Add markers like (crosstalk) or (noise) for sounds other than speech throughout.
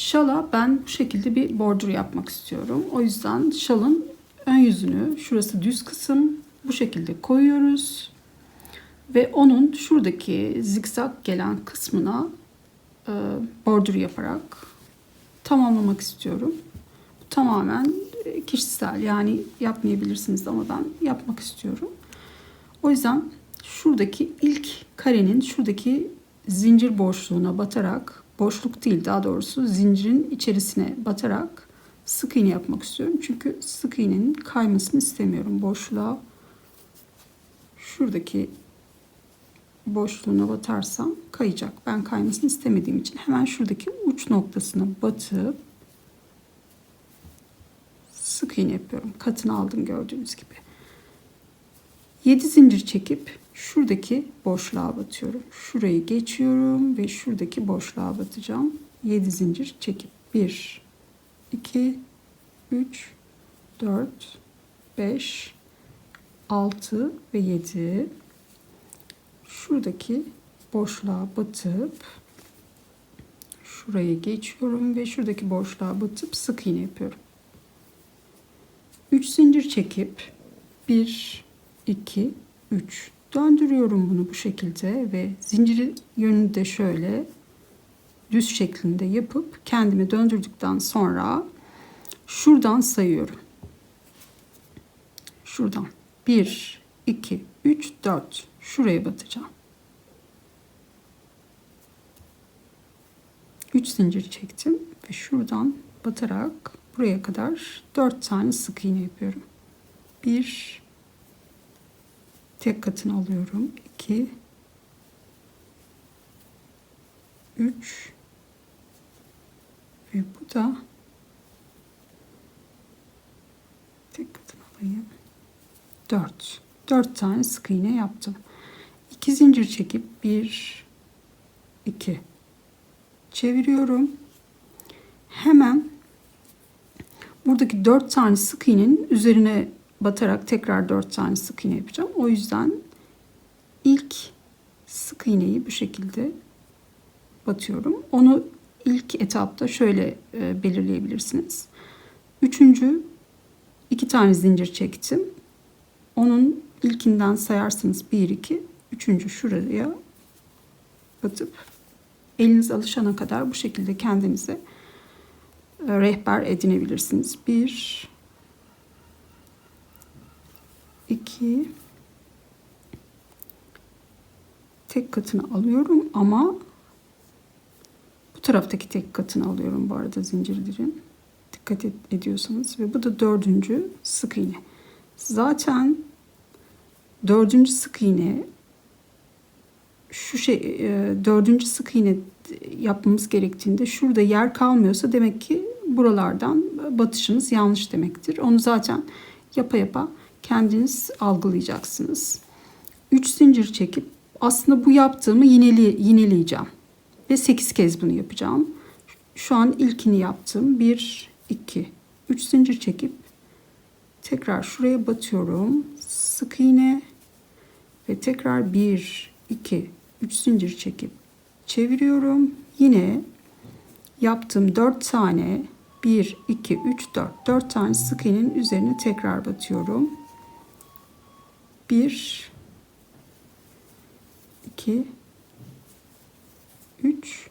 şala ben bu şekilde bir bordür yapmak istiyorum. O yüzden şalın ön yüzünü şurası düz kısım bu şekilde koyuyoruz. Ve onun şuradaki zikzak gelen kısmına e, bordür yaparak tamamlamak istiyorum. Bu tamamen kişisel yani yapmayabilirsiniz ama ben yapmak istiyorum. O yüzden şuradaki ilk karenin şuradaki zincir boşluğuna batarak boşluk değil daha doğrusu zincirin içerisine batarak sık iğne yapmak istiyorum. Çünkü sık iğnenin kaymasını istemiyorum. Boşluğa şuradaki boşluğuna batarsam kayacak. Ben kaymasını istemediğim için hemen şuradaki uç noktasına batıp sık iğne yapıyorum. Katını aldım gördüğünüz gibi. 7 zincir çekip şuradaki boşluğa batıyorum. Şurayı geçiyorum ve şuradaki boşluğa batacağım. 7 zincir çekip 1 2 3 4 5 6 ve 7 şuradaki boşluğa batıp şurayı geçiyorum ve şuradaki boşluğa batıp sık iğne yapıyorum. 3 zincir çekip 1 2 3 döndürüyorum bunu bu şekilde ve zinciri yönünü de şöyle düz şeklinde yapıp kendimi döndürdükten sonra şuradan sayıyorum. Şuradan 1 2 3 4 şuraya batacağım. 3 zincir çektim ve şuradan batarak buraya kadar 4 tane sık iğne yapıyorum. 1 tek katını alıyorum. 2 3 ve bu da tek katını alayım. 4 4 tane sık iğne yaptım. 2 zincir çekip 1 2 çeviriyorum. Hemen buradaki 4 tane sık iğnenin üzerine batarak tekrar 4 tane sık iğne yapacağım. O yüzden ilk sık iğneyi bu şekilde batıyorum. Onu ilk etapta şöyle e, belirleyebilirsiniz. Üçüncü iki tane zincir çektim. Onun ilkinden sayarsınız 1 2 üçüncü şuraya batıp eliniz alışana kadar bu şekilde kendinize e, rehber edinebilirsiniz. 1 2 tek katını alıyorum ama bu taraftaki tek katını alıyorum bu arada zincirlerin. Dikkat et, ediyorsanız ve bu da dördüncü sık iğne. Zaten dördüncü sık iğne şu şey e, dördüncü sık iğne yapmamız gerektiğinde şurada yer kalmıyorsa demek ki buralardan batışımız yanlış demektir. Onu zaten yapa yapa kendiniz algılayacaksınız. 3 zincir çekip aslında bu yaptığımı yineli, yineleyeceğim. Ve 8 kez bunu yapacağım. Şu an ilkini yaptım. 1, 2, 3 zincir çekip tekrar şuraya batıyorum. Sık iğne ve tekrar 1, 2, 3 zincir çekip çeviriyorum. Yine yaptığım 4 tane 1, 2, 3, 4. 4 tane sık iğnenin üzerine tekrar batıyorum. 1 2 3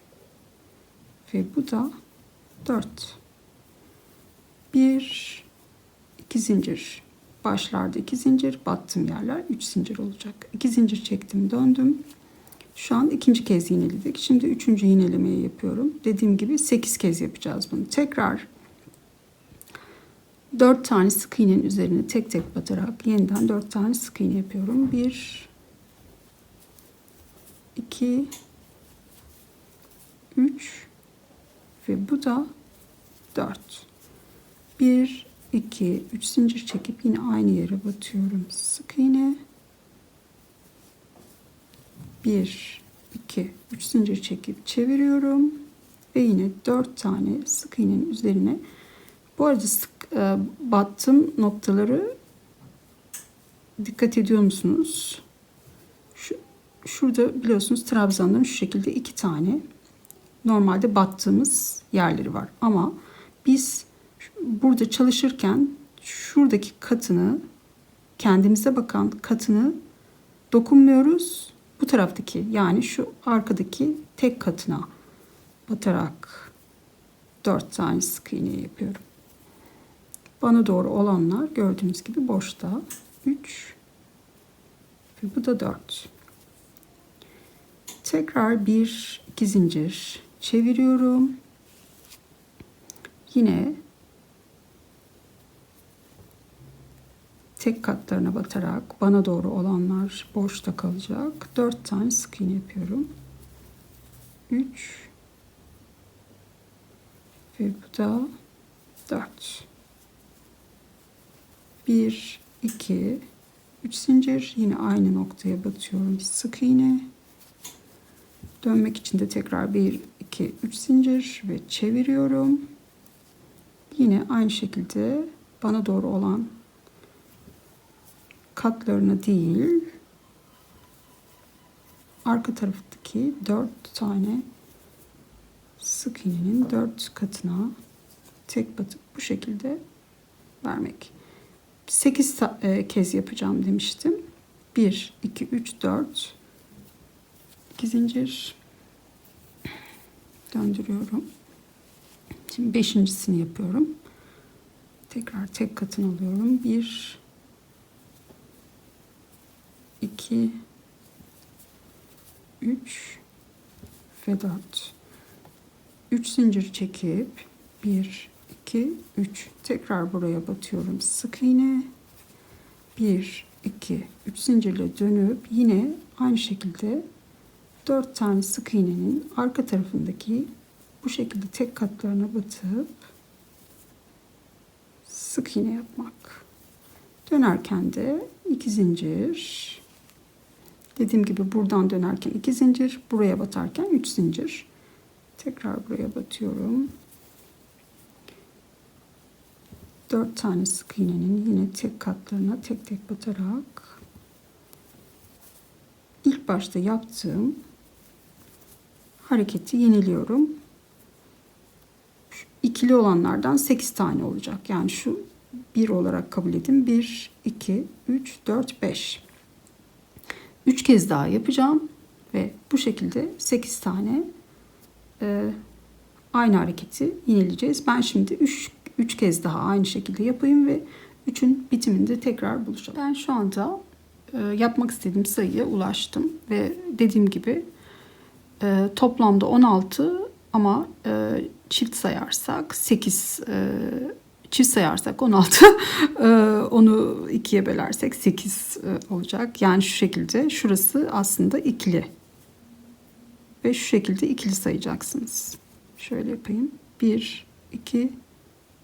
ve bu da 4 1 2 zincir. Başlarda 2 zincir battım yerler 3 zincir olacak. 2 zincir çektim döndüm. Şu an ikinci kez yineledik. Şimdi üçüncü yinelemeyi yapıyorum. Dediğim gibi 8 kez yapacağız bunu. Tekrar 4 tane sık iğnenin üzerine tek tek batarak yeniden 4 tane sık iğne yapıyorum. 1 2 3 ve bu da 4. 1 2 3 zincir çekip yine aynı yere batıyorum. Sık iğne 1 2 3 zincir çekip çeviriyorum ve yine 4 tane sık iğnenin üzerine bu arada sık e, battım noktaları dikkat ediyor musunuz? Şu, şurada biliyorsunuz trabzanların şu şekilde iki tane normalde battığımız yerleri var. Ama biz burada çalışırken şuradaki katını kendimize bakan katını dokunmuyoruz. Bu taraftaki yani şu arkadaki tek katına batarak dört tane sık iğne yapıyorum. Bana doğru olanlar gördüğünüz gibi boşta. 3 ve bu da 4. Tekrar bir iki zincir çeviriyorum. Yine tek katlarına batarak bana doğru olanlar boşta kalacak. 4 tane sık iğne yapıyorum. 3 ve bu da 4. 1 2 3 zincir yine aynı noktaya batıyorum. Sık iğne. Dönmek için de tekrar 1 2 3 zincir ve çeviriyorum. Yine aynı şekilde bana doğru olan katlarına değil arka taraftaki 4 tane sık iğnenin 4 katına tek batıp bu şekilde vermek. 8 kez yapacağım demiştim. 1 2 3 4 2 zincir döndürüyorum. Şimdi beşincisini yapıyorum. Tekrar tek katını alıyorum. 1 2 3 ve 4 3 zincir çekip 1 2 3 tekrar buraya batıyorum. Sık iğne. 1 2 3 zincirle dönüp yine aynı şekilde 4 tane sık iğnenin arka tarafındaki bu şekilde tek katlarına batıp sık iğne yapmak. Dönerken de 2 zincir. Dediğim gibi buradan dönerken 2 zincir buraya batarken 3 zincir. Tekrar buraya batıyorum 4 tane sık iğnenin yine tek katlarına tek tek batarak ilk başta yaptığım hareketi yeniliyorum. Şu ikili olanlardan 8 tane olacak. Yani şu 1 olarak kabul edin. 1, 2, 3, 4, 5. 3 kez daha yapacağım ve bu şekilde 8 tane e, aynı hareketi yenileyeceğiz. Ben şimdi 3 3 kez daha aynı şekilde yapayım ve 3'ün bitiminde tekrar buluşalım. Ben şu anda e, yapmak istediğim sayıya ulaştım ve dediğim gibi e, toplamda 16 ama e, çift sayarsak 8 e, çift sayarsak 16 (laughs) e, onu ikiye bölersek 8 e, olacak. Yani şu şekilde şurası aslında ikili ve şu şekilde ikili sayacaksınız. Şöyle yapayım. 1 2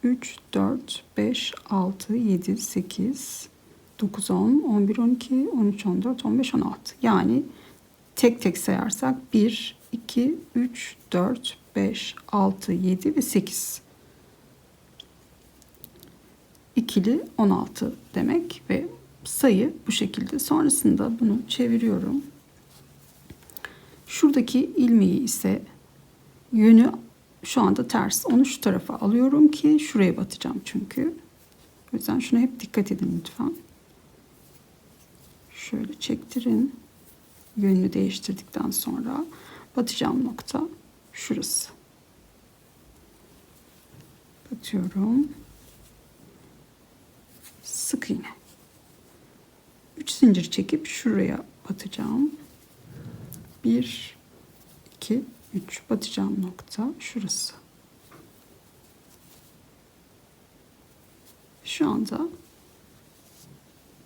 3, 4, 5, 6, 7, 8, 9, 10, 11, 12, 13, 14, 15, 16. Yani tek tek sayarsak 1, 2, 3, 4, 5, 6, 7 ve 8. İkili 16 demek ve sayı bu şekilde. Sonrasında bunu çeviriyorum. Şuradaki ilmeği ise yönü şu anda ters. Onu şu tarafa alıyorum ki şuraya batacağım çünkü. O yüzden şuna hep dikkat edin lütfen. Şöyle çektirin. Yönünü değiştirdikten sonra batacağım nokta şurası. Batıyorum. Sık iğne. 3 zincir çekip şuraya batacağım. 1 2 3 batacağım nokta şurası. Şu anda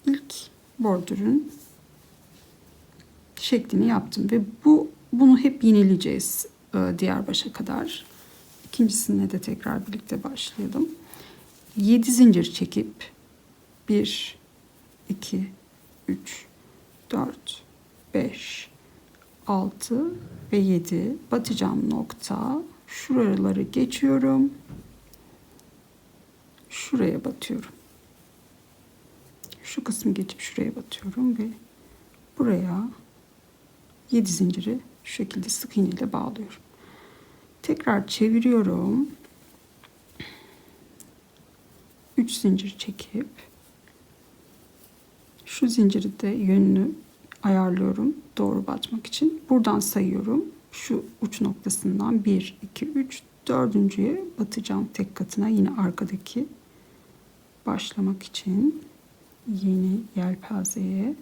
ilk bordürün şeklini yaptım ve bu bunu hep yineleyeceğiz e, diğer başa kadar. İkincisine de tekrar birlikte başlayalım. 7 zincir çekip 1 2 3 4 5 6 ve 7 batacağım nokta. Şuraları geçiyorum. Şuraya batıyorum. Şu kısmı geçip şuraya batıyorum ve buraya 7 zinciri şu şekilde sık iğne ile bağlıyorum. Tekrar çeviriyorum. 3 zincir çekip şu zinciri de yönünü ayarlıyorum doğru batmak için. Buradan sayıyorum. Şu uç noktasından 1, 2, 3, dördüncüye batacağım tek katına yine arkadaki başlamak için yeni yelpazeye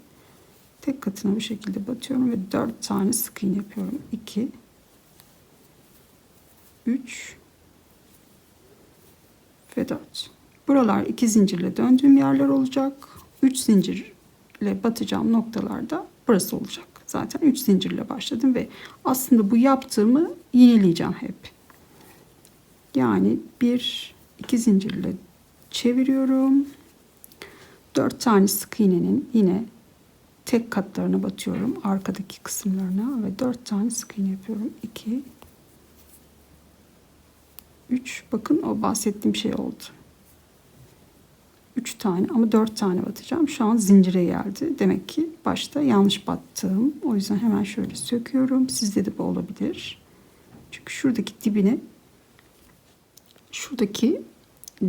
tek katına bu şekilde batıyorum ve 4 tane sık iğne yapıyorum. 2 3 ve 4. Buralar iki zincirle döndüğüm yerler olacak. 3 zincirle batacağım noktalarda burası olacak. Zaten 3 zincirle başladım ve aslında bu yaptığımı yineleyeceğim hep. Yani bir iki zincirle çeviriyorum. 4 tane sık iğnenin yine tek katlarına batıyorum. Arkadaki kısımlarına ve 4 tane sık iğne yapıyorum. 2 3 bakın o bahsettiğim şey oldu. 3 tane ama 4 tane batacağım. Şu an zincire geldi. Demek ki başta yanlış battım. O yüzden hemen şöyle söküyorum. Sizde de bu olabilir. Çünkü şuradaki dibine şuradaki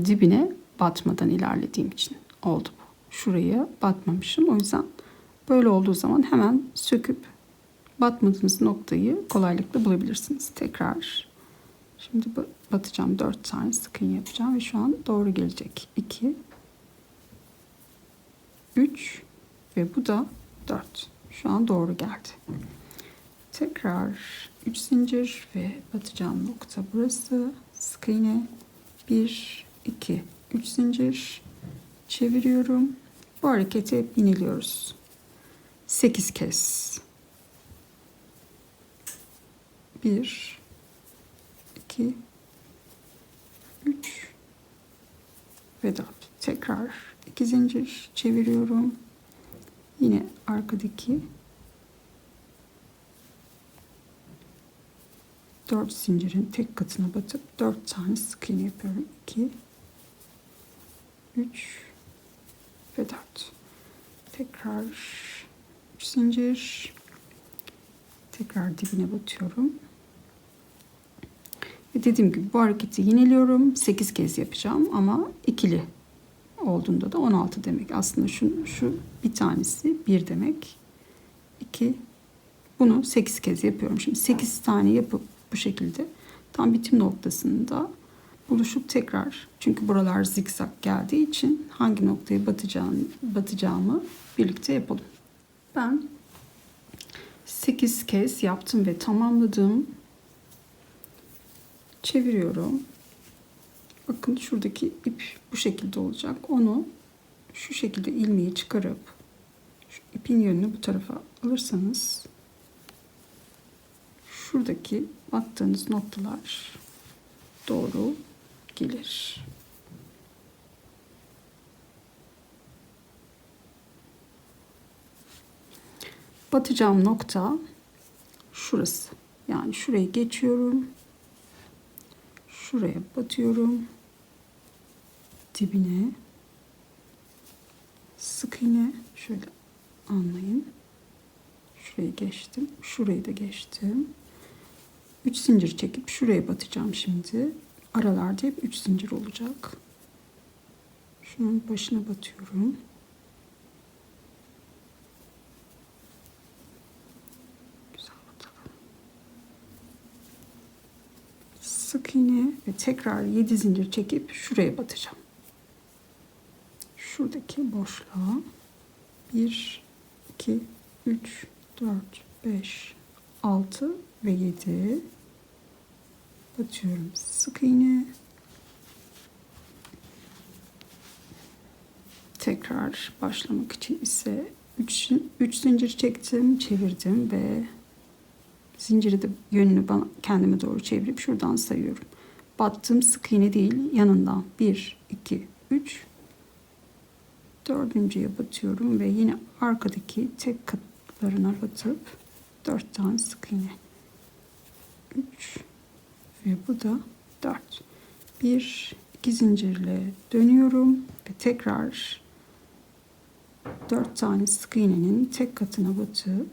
dibine batmadan ilerlediğim için oldu bu. Şuraya batmamışım. O yüzden böyle olduğu zaman hemen söküp batmadığınız noktayı kolaylıkla bulabilirsiniz. Tekrar şimdi batacağım 4 tane sık iğne yapacağım ve şu an doğru gelecek. 2 3 ve bu da 4. Şu an doğru geldi. Tekrar 3 zincir ve batacağım nokta burası. Sık iğne 1 2 3 zincir çeviriyorum. Bu hareketi hep yineliyoruz. 8 kez. 1 2 3 ve 4. Tekrar 2 zincir çeviriyorum. Yine arkadaki 4 zincirin tek katına batıp 4 tane sık iğne yapıyorum. 2 3 ve 4. Tekrar 3 zincir tekrar dibine batıyorum. Ve dediğim gibi bu hareketi yineliyorum. 8 kez yapacağım ama ikili olduğunda da 16 demek. Aslında şu, şu bir tanesi 1 demek. 2 bunu 8 kez yapıyorum. Şimdi 8 tane yapıp bu şekilde tam bitim noktasında buluşup tekrar çünkü buralar zikzak geldiği için hangi noktaya batacağını, batacağımı birlikte yapalım. Ben 8 kez yaptım ve tamamladım. Çeviriyorum. Bakın şuradaki ip bu şekilde olacak. Onu şu şekilde ilmeği çıkarıp şu ipin yönünü bu tarafa alırsanız şuradaki battığınız noktalar doğru gelir. Batacağım nokta şurası. Yani şurayı geçiyorum. Şuraya batıyorum dibine sık iğne şöyle anlayın. Şurayı geçtim. Şurayı da geçtim. 3 zincir çekip şuraya batacağım şimdi. Aralarda hep 3 zincir olacak. Şunun başına batıyorum. Güzel batalım. Sık iğne ve tekrar 7 zincir çekip şuraya batacağım şuradaki boşluğa 1 2 3 4 5 6 ve 7 batıyorum sık iğne. Tekrar başlamak için ise 3 3 zincir çektim çevirdim ve zinciri de yönünü bana kendime doğru çevirip şuradan sayıyorum. Battığım sık iğne değil yanından. 1 2 3 dördüncüye batıyorum ve yine arkadaki tek katlarına batıp dört tane sık iğne 3 ve bu da 4 bir iki zincirle dönüyorum ve tekrar dört tane sık iğnenin tek katına batıp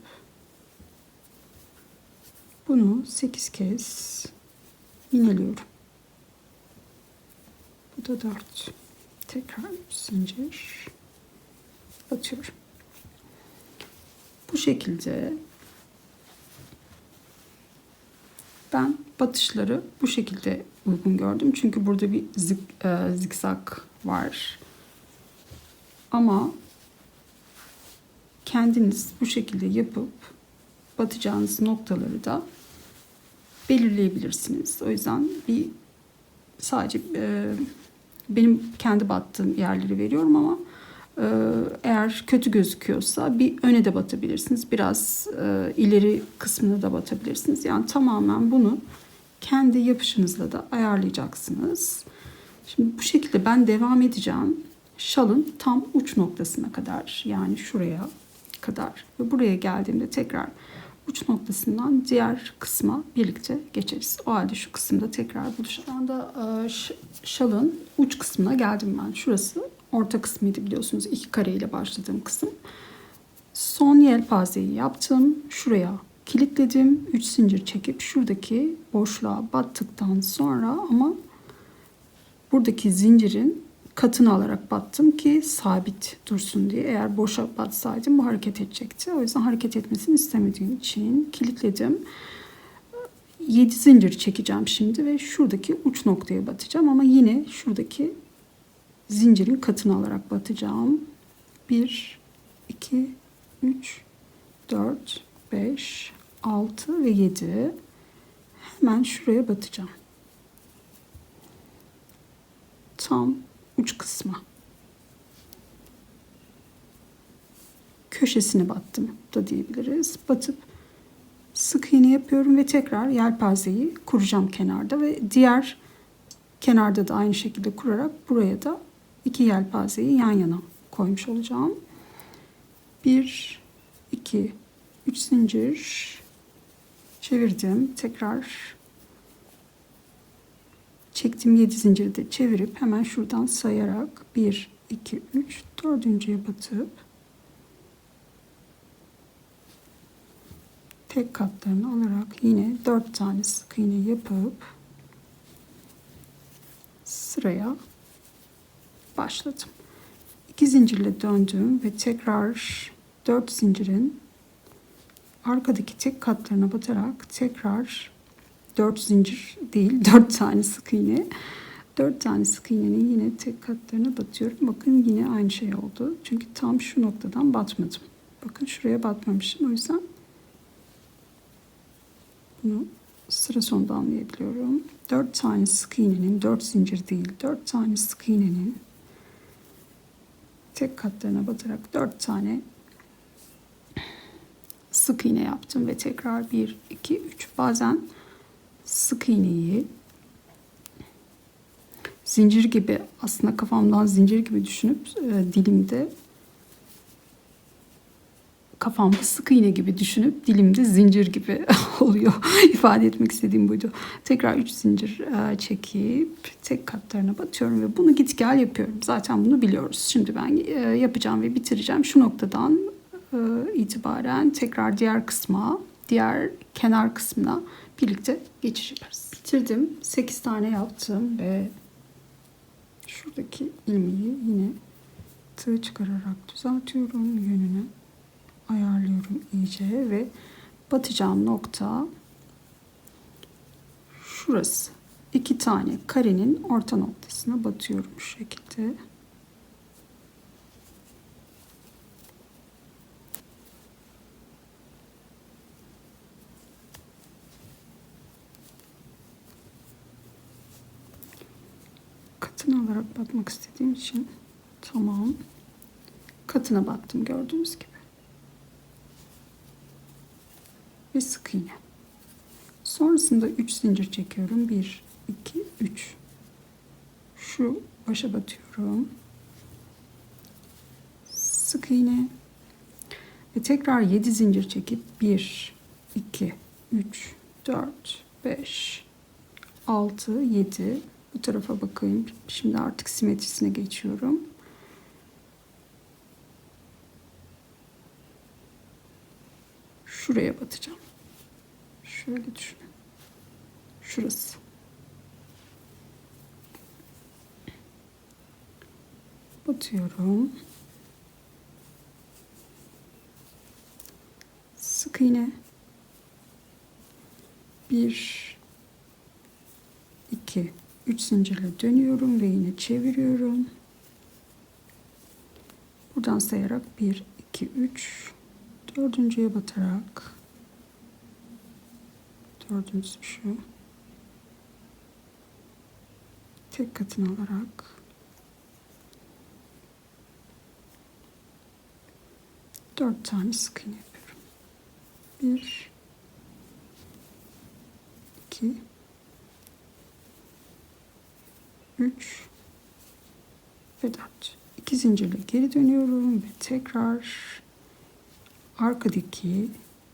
bunu 8 kez iğneliyorum. Bu da 4. Tekrar zincir batıyorum. Bu şekilde ben batışları bu şekilde uygun gördüm. Çünkü burada bir zik, e, zikzak var. Ama kendiniz bu şekilde yapıp batacağınız noktaları da belirleyebilirsiniz. O yüzden bir sadece e, benim kendi battığım yerleri veriyorum ama eğer kötü gözüküyorsa bir öne de batabilirsiniz. Biraz e, ileri kısmına da batabilirsiniz. Yani tamamen bunu kendi yapışınızla da ayarlayacaksınız. Şimdi bu şekilde ben devam edeceğim. Şalın tam uç noktasına kadar yani şuraya kadar ve buraya geldiğimde tekrar uç noktasından diğer kısma birlikte geçeriz. O halde şu kısımda tekrar buluşalım. Şu anda e, şalın uç kısmına geldim ben. Şurası orta kısmıydı biliyorsunuz. iki kare ile başladığım kısım. Son yelpazeyi yaptım. Şuraya kilitledim. 3 zincir çekip şuradaki boşluğa battıktan sonra ama buradaki zincirin katını alarak battım ki sabit dursun diye. Eğer boşa batsaydım bu hareket edecekti. O yüzden hareket etmesini istemediğim için kilitledim. 7 zincir çekeceğim şimdi ve şuradaki uç noktaya batacağım ama yine şuradaki zincirin katını alarak batacağım. 1 2 3 4 5 6 ve 7 hemen şuraya batacağım. Tam uç kısma. Köşesine battım da diyebiliriz. Batıp sık iğne yapıyorum ve tekrar yelpazeyi kuracağım kenarda ve diğer kenarda da aynı şekilde kurarak buraya da iki yelpazeyi yan yana koymuş olacağım. 1 2 3 zincir çevirdim. Tekrar çektiğim 7 zinciri de çevirip hemen şuradan sayarak 1 2 3 dördüncüye batıp tek katlarını alarak yine 4 tane sık iğne yapıp sıraya başladım. 2 zincirle döndüm ve tekrar 4 zincirin arkadaki tek katlarına batarak tekrar 4 zincir değil (laughs) 4 tane sık iğne 4 tane sık iğnenin yine tek katlarına batıyorum. Bakın yine aynı şey oldu. Çünkü tam şu noktadan batmadım. Bakın şuraya batmamışım. O yüzden bunu sıra sonunda anlayabiliyorum. 4 tane sık iğnenin 4 zincir değil 4 tane sık iğnenin tek katlarına batarak 4 tane sık iğne yaptım ve tekrar 1 2 3 bazen sık iğneyi zincir gibi aslında kafamdan zincir gibi düşünüp e, dilimde kafamda sık iğne gibi düşünüp dilimde zincir gibi (laughs) oluyor. İfade etmek istediğim buydu. Tekrar 3 zincir e, çekip tek katlarına batıyorum ve bunu git gel yapıyorum. Zaten bunu biliyoruz. Şimdi ben e, yapacağım ve bitireceğim. Şu noktadan e, itibaren tekrar diğer kısma, diğer kenar kısmına birlikte geçiş yaparız. Bitirdim. 8 tane yaptım ve şuradaki ilmeği yine tığ çıkararak düzeltiyorum yönünü ayarlıyorum iyice ve batacağım nokta şurası. iki tane karenin orta noktasına batıyorum şu şekilde. Katını alarak batmak istediğim için tamam. Katına battım gördüğünüz gibi. Ve sık iğne. Sonrasında 3 zincir çekiyorum. 1 2 3. Şu başa batıyorum. Sık iğne ve tekrar 7 zincir çekip 1 2 3 4 5 6 7 bu tarafa bakayım. Şimdi artık simetrisine geçiyorum. Şuraya batacağım. Şöyle düşünün. Şurası. Batıyorum. Sık iğne. Bir, iki, üç zincirle dönüyorum ve yine çeviriyorum. Buradan sayarak bir, iki, üç, dördüncüye batarak dördüncüsü şu tek katını alarak dört tane sık iğne yapıyorum. Bir, iki, üç ve dört. İki zincirle geri dönüyorum ve tekrar arkadaki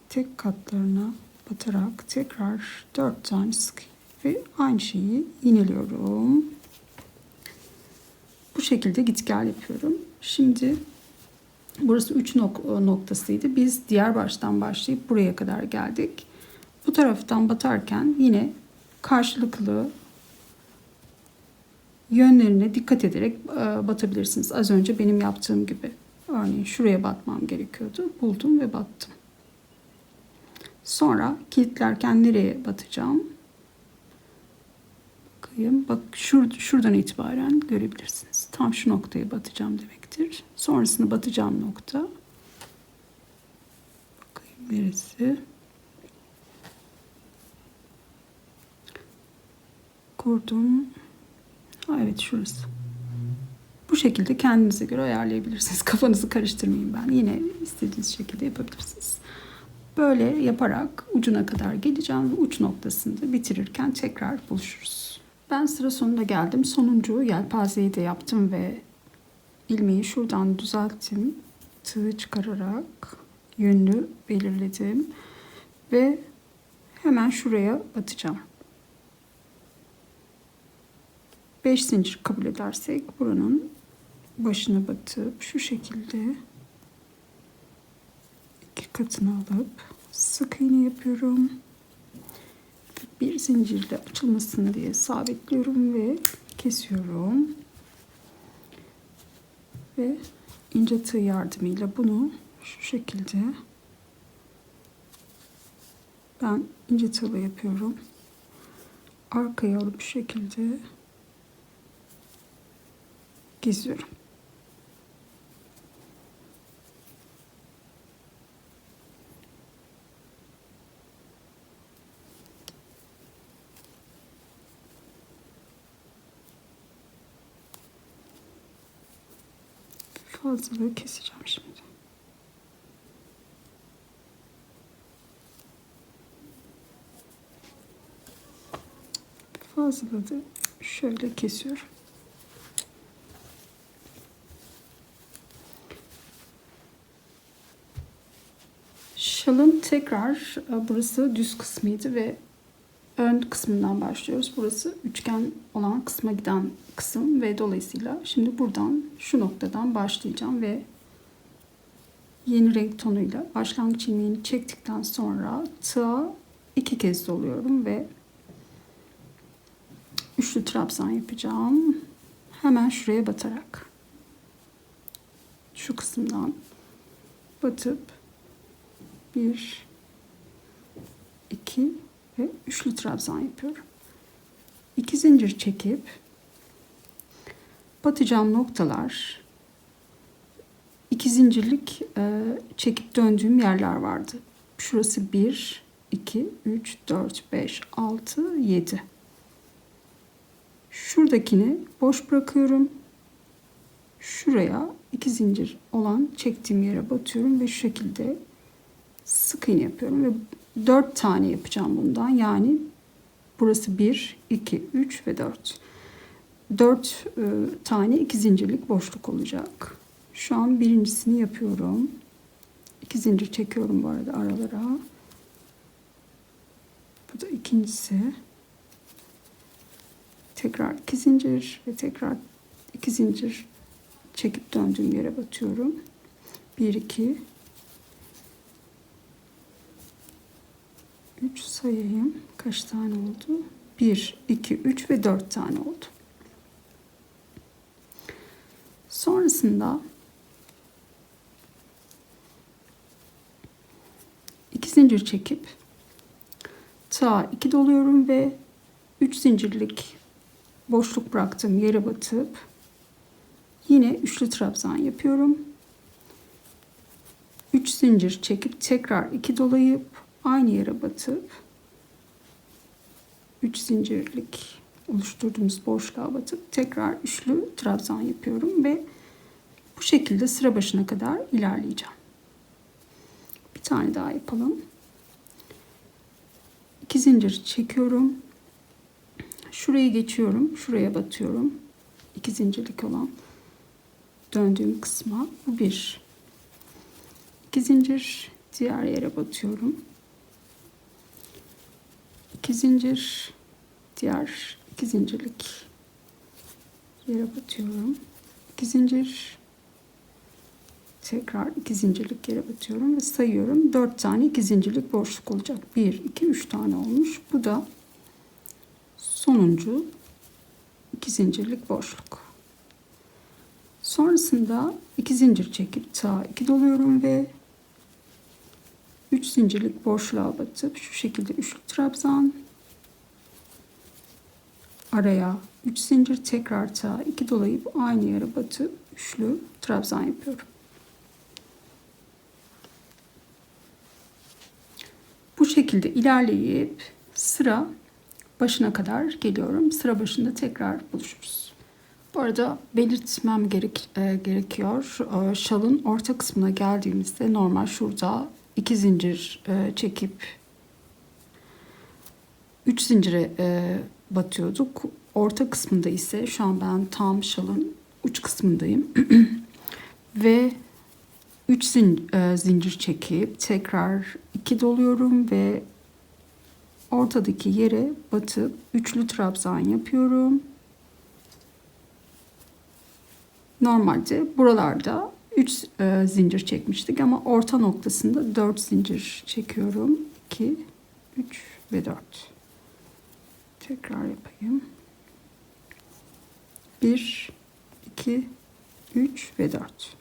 tek katlarına batarak tekrar dört tane sık ve aynı şeyi iğneliyorum. Bu şekilde git gel yapıyorum. Şimdi burası 3 nok noktasıydı. Biz diğer baştan başlayıp buraya kadar geldik. Bu taraftan batarken yine karşılıklı yönlerine dikkat ederek e, batabilirsiniz. Az önce benim yaptığım gibi. Örneğin şuraya batmam gerekiyordu. Buldum ve battım. Sonra kilitlerken nereye batacağım? Bakayım. Bak şur, şuradan itibaren görebilirsiniz. Tam şu noktaya batacağım demektir. Sonrasında batacağım nokta. Bakayım neresi? Kurdum. Ha, evet şurası. Bu şekilde kendinize göre ayarlayabilirsiniz. (laughs) Kafanızı karıştırmayın ben. Yine istediğiniz şekilde yapabilirsiniz. Böyle yaparak ucuna kadar geleceğim ve uç noktasında bitirirken tekrar buluşuruz. Ben sıra sonuna geldim. Sonuncu yelpazeyi de yaptım ve ilmeği şuradan düzelttim. Tığı çıkararak yönünü belirledim. Ve hemen şuraya batacağım. 5 zincir kabul edersek buranın başına batıp şu şekilde iki katını alıp sık iğne yapıyorum. Bir zincirle açılmasın diye sabitliyorum ve kesiyorum. Ve ince tığ yardımıyla bunu şu şekilde ben ince tığla yapıyorum. Arkaya alıp şu şekilde gizliyorum. Fazlalığı keseceğim şimdi. Fazlalığı da şöyle kesiyorum. Şalın tekrar e, burası düz kısmıydı ve ön kısmından başlıyoruz. Burası üçgen olan kısma giden kısım ve dolayısıyla şimdi buradan şu noktadan başlayacağım ve yeni renk tonuyla başlangıç ilmeğini çektikten sonra tığa iki kez doluyorum ve üçlü trabzan yapacağım. Hemen şuraya batarak şu kısımdan batıp bir iki ve üçlü trabzan yapıyorum. İki zincir çekip batacağım noktalar iki zincirlik e, çekip döndüğüm yerler vardı. Şurası 1, 2, 3, 4, 5, 6, 7. Şuradakini boş bırakıyorum. Şuraya iki zincir olan çektiğim yere batıyorum ve şu şekilde sık iğne yapıyorum ve 4 tane yapacağım bundan. Yani burası 1, 2, 3 ve 4. 4 e, tane iki zincirlik boşluk olacak. Şu an birincisini yapıyorum. 2 zincir çekiyorum bu arada aralara. Bu da ikincisi. Tekrar 2 zincir ve tekrar 2 zincir çekip döndüğüm yere batıyorum. 1 2 3 sayayım. Kaç tane oldu? 1, 2, 3 ve 4 tane oldu. Sonrasında iki zincir çekip ta 2 doluyorum ve 3 zincirlik boşluk bıraktığım yere batıp yine üçlü trabzan yapıyorum. 3 zincir çekip tekrar 2 dolayıp aynı yere batıp 3 zincirlik oluşturduğumuz boşluğa batıp tekrar üçlü trabzan yapıyorum ve bu şekilde sıra başına kadar ilerleyeceğim. Bir tane daha yapalım. 2 zincir çekiyorum. Şurayı geçiyorum. Şuraya batıyorum. 2 zincirlik olan döndüğüm kısma. Bu bir. 2 zincir diğer yere batıyorum. 2 zincir diğer 2 zincirlik yere batıyorum. 2 zincir tekrar 2 zincirlik yere batıyorum ve sayıyorum. 4 tane 2 zincirlik boşluk olacak. 1 2 3 tane olmuş. Bu da sonuncu 2 zincirlik boşluk. Sonrasında 2 zincir çekip ta 2 doluyorum ve 3 zincirlik boşluğa batıp şu şekilde üçlü trabzan araya 3 zincir tekrar ta 2 dolayıp aynı yere batıp üçlü trabzan yapıyorum. Bu şekilde ilerleyip sıra başına kadar geliyorum. Sıra başında tekrar buluşuruz. Bu arada belirtmem gerek, e, gerekiyor. E, şalın orta kısmına geldiğimizde normal şurada iki zincir e, çekip üç zincire e, batıyorduk. Orta kısmında ise şu an ben tam şalın uç kısmındayım. (clears throat) ve 3 zin, e, zincir çekip tekrar 2 doluyorum ve ortadaki yere batıp üçlü trabzan yapıyorum. Normalde buralarda 3 e, zincir çekmiştik ama orta noktasında 4 zincir çekiyorum. 2 3 ve 4. Tekrar yapayım. 1 2 3 ve 4.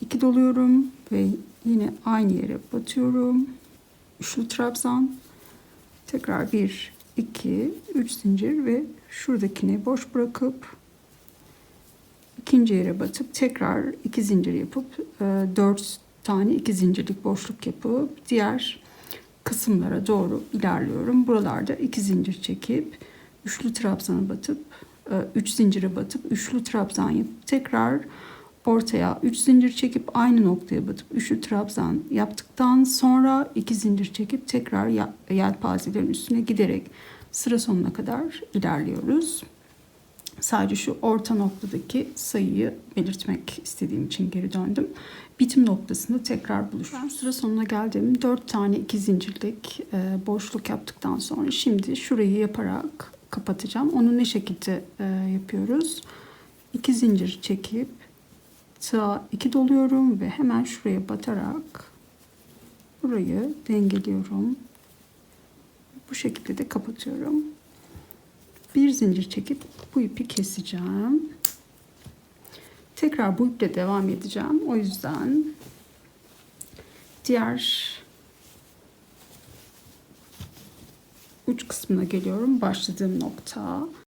2 doluyorum ve yine aynı yere batıyorum. Üçlü trabzan. Tekrar 1 2 3 zincir ve şuradakini boş bırakıp ikinci yere batıp tekrar iki zincir yapıp e, dört tane iki zincirlik boşluk yapıp diğer kısımlara doğru ilerliyorum. Buralarda iki zincir çekip üçlü trabzana batıp e, üç zincire batıp üçlü trabzan yapıp tekrar ortaya 3 zincir çekip aynı noktaya batıp üçlü trabzan yaptıktan sonra iki zincir çekip tekrar yelpazelerin üstüne giderek sıra sonuna kadar ilerliyoruz. Sadece şu orta noktadaki sayıyı belirtmek istediğim için geri döndüm. Bitim noktasında tekrar buluşuyoruz. Sıra sonuna geldim. 4 tane iki zincirlik e, boşluk yaptıktan sonra şimdi şurayı yaparak kapatacağım. Onu ne şekilde e, yapıyoruz? 2 zincir çekip ta 2 doluyorum ve hemen şuraya batarak burayı dengeliyorum. Bu şekilde de kapatıyorum bir zincir çekip bu ipi keseceğim. Tekrar bu iple devam edeceğim. O yüzden diğer uç kısmına geliyorum. Başladığım nokta.